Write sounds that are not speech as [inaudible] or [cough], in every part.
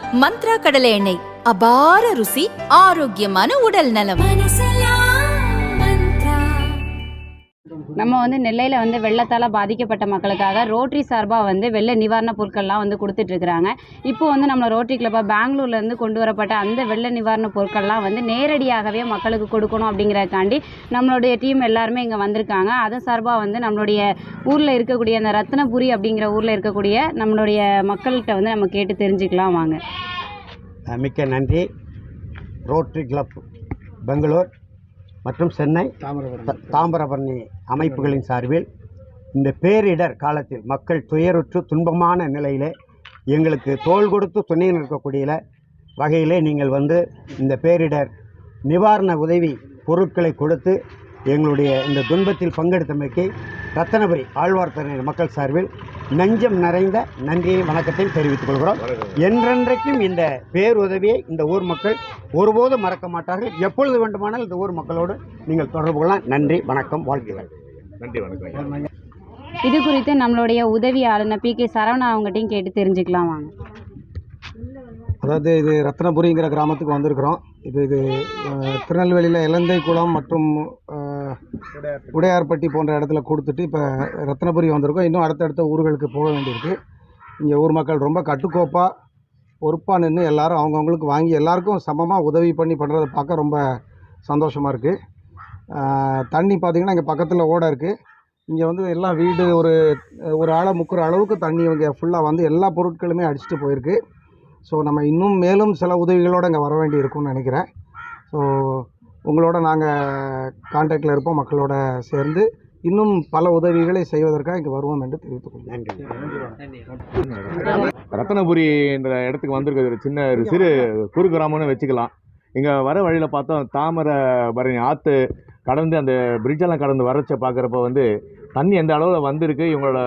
மந்த்ரா கடலை எண்ணெய். அபார ருசி ஆரோக்கியமான உடல் நலம். நம்ம வந்து நெல்லையில் வந்து வெள்ளத்தால் பாதிக்கப்பட்ட மக்களுக்காக ரோட்டரி சார்பாக வந்து வெள்ள நிவாரணப் பொருட்கள்லாம் வந்து கொடுத்துட்ருக்குறாங்க. இப்போ வந்து நம்ம ரோட்டரி கிளப்பாக பெங்களூர்லேருந்து கொண்டு வரப்பட்ட அந்த வெள்ள நிவாரணப் பொருட்கள்லாம் வந்து நேரடியாகவே மக்களுக்கு கொடுக்கணும் அப்படிங்கிறதுக்காண்டி நம்மளுடைய டீம் எல்லாருமே இங்கே வந்திருக்காங்க. அது சார்பாக வந்து நம்மளுடைய ஊரில் இருக்கக்கூடிய அந்த ரத்னபுரி அப்படிங்கிற ஊரில் இருக்கக்கூடிய நம்மளுடைய மக்கள்கிட்ட வந்து நம்ம கேட்டு தெரிஞ்சுக்கலாம் வாங்க. மிக்க நன்றி. Rotary Club Bangalore. மற்றும் சென்னை தாமிரபரணி. அமைப்புகளின் சார்பில் இந்த பேரிடர் காலத்தில் மக்கள் துயருற்று துன்பமான நிலையிலே எங்களுக்கு தோள் கொடுத்து துணை நிற்கக்கூடிய வகையிலே நீங்கள் வந்து இந்த பேரிடர் நிவாரண உதவி பொருட்களை கொடுத்து எங்களுடைய இந்த துன்பத்தில் பங்கெடுத்தமைக்கு ரத்தனபுரி ஆழ்வார்த்தனை மக்கள் சார்பில் நெஞ்சம் நிறைந்த நன்றியை வணக்கத்தையும் தெரிவித்துக் கொள்கிறோம். என்றென்றைக்கும் இந்த பேருதவியை இந்த ஊர் மக்கள் ஒருபோதும் மறக்க மாட்டார்கள். எப்பொழுது வேண்டுமானால் இந்த ஊர் மக்களோடு நீங்கள் தொடர்பு கொள்ளலாம். நன்றி வணக்கம் வாழ்த்துகள் நன்றி வணக்கம் இது குறித்து நம்மளுடைய உதவி ஆளுநர் பி கே சரவணா அவங்ககிட்டையும் கேட்டு தெரிஞ்சுக்கலாம் வாங்க. அதாவது இது ரத்னபுரிங்கிற கிராமத்துக்கு வந்திருக்கிறோம். இது இது திருநெல்வேலியில் இலந்தை குளம் மற்றும் உடையார்பட்டி. போன்ற இடத்துல கொடுத்துட்டு இப்போ ரத்னபுரி வந்திருக்கோம். இன்னும் அடுத்தடுத்த ஊர்களுக்கு போக வேண்டியிருக்கு. இங்கே ஊர் மக்கள் ரொம்ப கட்டுக்கோப்பாக பொறுப்பாக நின்று எல்லாரும் அவங்கவுங்களுக்கு வாங்கி எல்லாருக்கும் சமமாக உதவி பண்ணி பண்ணுறதை பார்க்க ரொம்ப சந்தோஷமாக இருக்குது தண்ணி பார்த்திங்கன்னா இங்கே பக்கத்தில் ஓடை இருக்குது இங்கே வந்து எல்லாம் வீடு ஒரு ஒரு ஆளை முக்கிற அளவுக்கு தண்ணி இங்கே ஃபுல்லாக வந்து எல்லா பொருட்களுமே அடிச்சுட்டு போயிருக்கு. ஸோ நம்ம இன்னும் மேலும் சில உதவிகளோடு இங்கே வர வேண்டி இருக்கும்னு நினைக்கிறேன். ஸோ உங்களோட நாங்கள் கான்டாக்டில் இருப்போம் மக்களோட சேர்ந்து. இன்னும் பல உதவிகளை செய்வதற்காக இங்கே வருவோம் என்று தெரிவித்துக் கொள்கிறேன். ரத்தனபுரி என்ற இடத்துக்கு வந்திருக்கிறது ஒரு சின்ன ஒரு சிறு குறு கிராமம்னு வச்சுக்கலாம். இங்கே வர வழியில் பார்த்தோம் தாமிரபரணி ஆற்று கடந்து அந்த பிரிட்ஜெல்லாம் கடந்து வரச்ச பார்க்குறப்ப வந்து தண்ணி எந்த அளவில் வந்திருக்கு இவங்களோட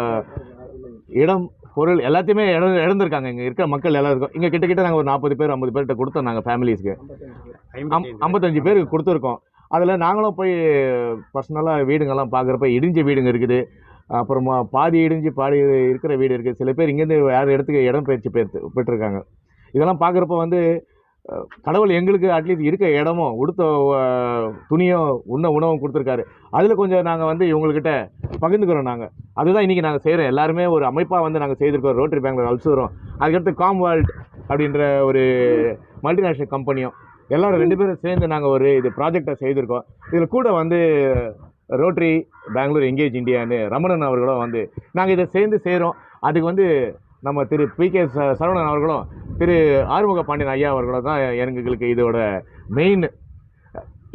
இடம் பொருள் எல்லாத்தையுமே இழந்து இழந்திருக்காங்க. இங்கே இருக்கிற மக்கள் எல்லாம் இருக்கும் இங்கே கிட்ட கிட்ட நாங்கள் ஒரு நாற்பது பேர் ஐம்பது பேர்கிட்ட கொடுத்தோம் நாங்கள் ஃபேமிலிஸ்க்கு அம் ஐம்பத்தஞ்சு பேருக்கு கொடுத்துருக்கோம். அதில் நாங்களும் போய் பர்சனலாக வீடுங்கெல்லாம் பார்க்குறப்ப இடிஞ்ச வீடுங்க இருக்குது. அப்புறமா பாதி இடிஞ்சு பாதி இருக்கிற வீடு இருக்குது. சில பேர் இங்கேருந்து வேறு இடத்துக்கு இடம் பயிற்சி பெற்று பெற்றிருக்காங்க. இதெல்லாம் பார்க்குறப்ப வந்து கடவுள் எங்களுக்கு அட்லீஸ்ட் இருக்க இடமும் உடுத்த துணியும் உண்ண உணவும் கொடுத்துருக்காரு. அதில் கொஞ்சம் நாங்கள் வந்து இவங்கக்கிட்ட பகிர்ந்துக்கிறோம் நாங்கள் அதுதான் இன்றைக்கி நாங்கள் செய்கிறோம் எல்லாருமே ஒரு அமைப்பாக வந்து நாங்கள் செய்திருக்கோம் ரோட்டரி பேங்கில் அல்சுகிறோம் அதுக்கடுத்து காம்வால்ட் அப்படின்ற ஒரு மல்டிநேஷ்னல் கம்பெனியும் எல்லோரும் ரெண்டு பேரும் சேர்ந்து நாங்கள் ஒரு இது ப்ராஜெக்டை செய்திருக்கோம். இதில் கூட வந்து ரோட்டரி பெங்களூர் எங்கேஜ் இந்தியான்னு ரமணன் அவர்களும் வந்து நாங்கள் இதை சேர்ந்து செய்கிறோம் அதுக்கு வந்து நம்ம திரு பி கே சரவணன் அவர்களும் திரு ஆறுமுக பாண்டியன் ஐயா அவர்களும் தான் எங்களுக்கு இதோட மெயின்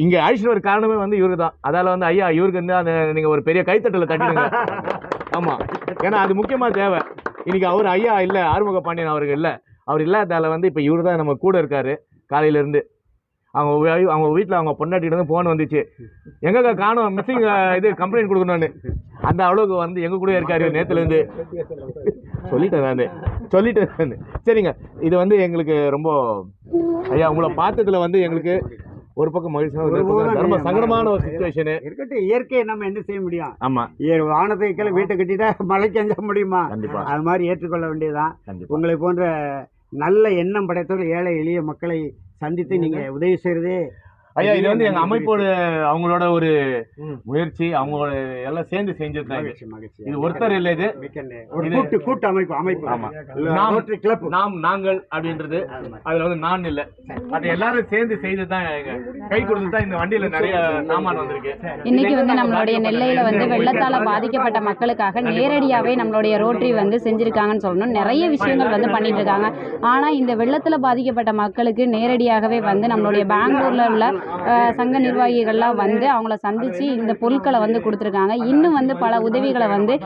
இங்கே அழிச்சிட்டு வர காரணமே வந்து இவரு தான் அதால் வந்து ஐயா இவருக்கு வந்து அந்த நீங்கள் ஒரு பெரிய கைத்தட்டல் தட்டிடுங்க [laughs] ஆமாம் ஏன்னா அது முக்கியமாக தேவை. இன்னைக்கு அவர் ஐயா இல்லை ஆறுமுக பாண்டியன் அவர்கள் இல்லை. அவர் இல்லாதால வந்து இப்போ இவர் தான் நம்ம கூட இருக்கார் காலையிலேருந்து. அவங்க அவங்க வீட்டில் அவங்க பொண்டாட்டிட்டு வந்து ஃபோன் வந்துச்சு. எங்கக்கா காணும்? மிஸ்ஸிங் இது கம்ப்ளைண்ட் கொடுக்கணும்னு. அந்த அளவுக்கு வந்து எங்க கூட இருக்காரு நேற்றுலேருந்து [laughs] சொல்லிட்டேன் நான். சொல்லிட்டேன் நான். சரிங்க. இது வந்து எங்களுக்கு ரொம்ப ஐயா உங்களை பார்த்ததுல வந்து எங்களுக்கு ஒரு பக்கம் மகிழ்ச்சியான சங்கடமான ஒரு சுச்சுவேஷனு இருக்கட்டும் இயற்கையை நம்ம என்ன செய்ய முடியும்? ஆமாம் இய- வானத்தை கீழே வீட்டை கட்டிட்டா மழை கஞ்ச முடியுமா? கண்டிப்பா. அது மாதிரி ஏற்றுக்கொள்ள வேண்டியதுதான். உங்களை போன்ற நல்ல எண்ணம் படைத்தவர்கள் ஏழை எளிய மக்களை சந்தித்து நீங்க உதவி செய்யறதே ஐயா இது வந்து எங்க அமைப்போட அவங்களோட ஒரு முயற்சி அவங்களோட எல்லாம் சேர்ந்து மகிழ்ச்சி இது ஒருத்தர் இல்லை இது. கூட்டு கூட்டு அமைப்பு அமைப்பு. ஆமா. நாம் நாம் நாங்கள் அப்படின்றது அதுல வந்து நான் இல்ல. அது எல்லாரும் சேர்ந்து செய்து தான் கை கொடுத்து தான் இந்த வண்டியில நிறைய சாமான் வந்திருக்கு. இன்னைக்கு வந்து நம்மளுடைய நெல்லையில் வந்து வெள்ளத்தால் பாதிக்கப்பட்ட மக்களுக்காக நேரடியாகவே நம்மளுடைய ரோட்டரி வந்து செஞ்சுருக்காங்கன்னு சொல்லணும். நிறைய விஷயங்கள் வந்து பண்ணிட்டு இருக்காங்க. ஆனால் இந்த வெள்ளத்தில் பாதிக்கப்பட்ட மக்களுக்கு நேரடியாகவே வந்து நம்மளுடைய பெங்களூரில் உள்ள சங்க நிர்வாகிகள்லாம் வந்து அவங்கள சந்தித்து இந்த பொருட்களை வந்து கொடுத்துருக்காங்க. இன்னும் வந்து பல உதவிகளை வந்து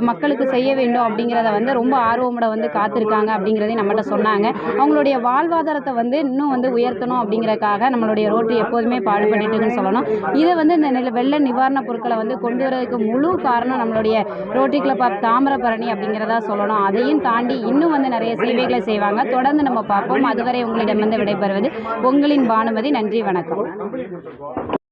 மக்களுக்கு செய்ய வேண்டும் அப்படிங்கிறத வந்து ரொம்ப ஆர்வமோட வந்து காத்திருக்காங்க அப்படிங்கிறதையும் நம்மகிட்ட சொன்னாங்க. அவங்களுடைய வாழ்வாதாரத்தை வந்து இன்னும் வந்து உயர்த்தணும் அப்படிங்கிறக்காக நம்மளுடைய ரோட்டு எப்போதுமே பாடுபட்டுட்டுன்னு சொல்லணும். இதை வந்து இந்த நில- வெள்ள நிவாரணப் பொருட்களை வந்து கொண்டு வரதுக்கு முழு காரணம் நம்மளுடைய ரோட்டரி கிளப் ஆஃப் தாமிரபரணி அப்படிங்கிறதா சொல்லணும். அதையும் தாண்டி இன்னும் வந்து நிறைய சேவைகளை செய்வாங்க. தொடர்ந்து நம்ம பார்ப்போம். அதுவரை உங்களிடம் வந்து விடைபெறுவது உங்களின் பானுமதி. நன்றி வணக்கம். கம்பெனி கொடுத்துருக்கோம்.